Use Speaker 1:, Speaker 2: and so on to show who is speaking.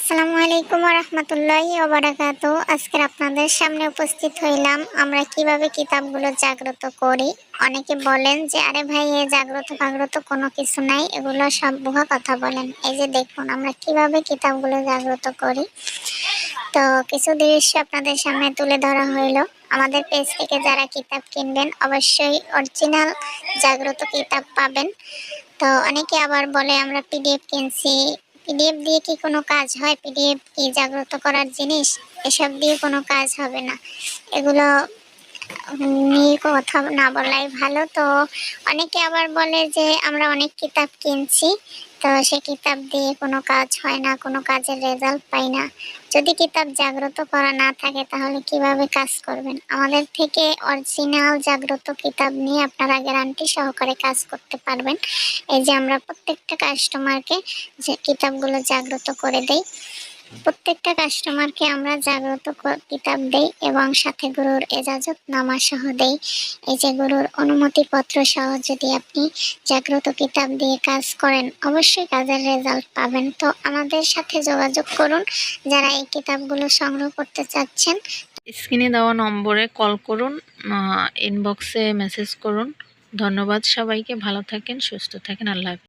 Speaker 1: আসসালামু আলাইকুম রহমতুল্লাহি ওবারাকাতু আজকের আপনাদের সামনে উপস্থিত হইলাম আমরা কীভাবে কিতাবগুলো জাগ্রত করি। অনেকে বলেন যে, আরে ভাই, এ জাগ্রত ফাগ্রত কোনো কিছু নাই, এগুলো সব ভুয়া কথা বলেন। এই যে দেখুন, আমরা কীভাবে কিতাবগুলো জাগ্রত করি। তো কিছু দৃশ্য আপনাদের সামনে তুলে ধরা হইল। আমাদের পেজ থেকে যারা কিতাব কিনবেন, অবশ্যই অরিজিনাল জাগ্রত কিতাব পাবেন। তো অনেকে আবার বলে, আমরা পিডিএফ কিনছি পিডিএফ দিয়ে কি কোনো কাজ হয়? পিডিএফ কি জাগ্রত করার জিনিস? এসব দিয়ে কোনো কাজ হবে না। এগুলো নিয়ে কথা না বলাই ভালো। তো অনেকে আবার বলে যে, আমরা অনেক কিতাব কিনছি। তো সে কিতাব দিয়ে কোনো কাজ হয় না, কোনো কাজের রেজাল্ট পাই না। যদি কিতাব জাগ্রত করা না থাকে, তাহলে কীভাবে কাজ করবেন? আমাদের থেকে অরিজিনাল জাগ্রত কিতাব নিয়ে আপনারা গ্যারান্টি সহকারে কাজ করতে পারবেন। এই যে আমরা প্রত্যেকটা কাস্টমারকে যে কিতাবগুলো জাগ্রত করে দেই প্রত্যেকটা কাস্টমারকে আমরা জাগ্রত কিতাব দেই এবং সাথে গুরুর এজাজত নামা সহ দেই। এই যে গুরুর অনুমতিপত্র সহ যদি আপনি জাগ্রত কিতাব দিয়ে কাজ করেন, অবশ্যই কাজের রেজাল্ট পাবেন। তো আমাদের সাথে যোগাযোগ করুন। যারা এই কিতাবগুলো সংগ্রহ করতে চাচ্ছেন,
Speaker 2: স্ক্রিনে দেওয়া নম্বরে কল করুন ইনবক্সে মেসেজ করুন। ধন্যবাদ সবাইকে। ভালো থাকেন, সুস্থ থাকেন। আল্লাহ।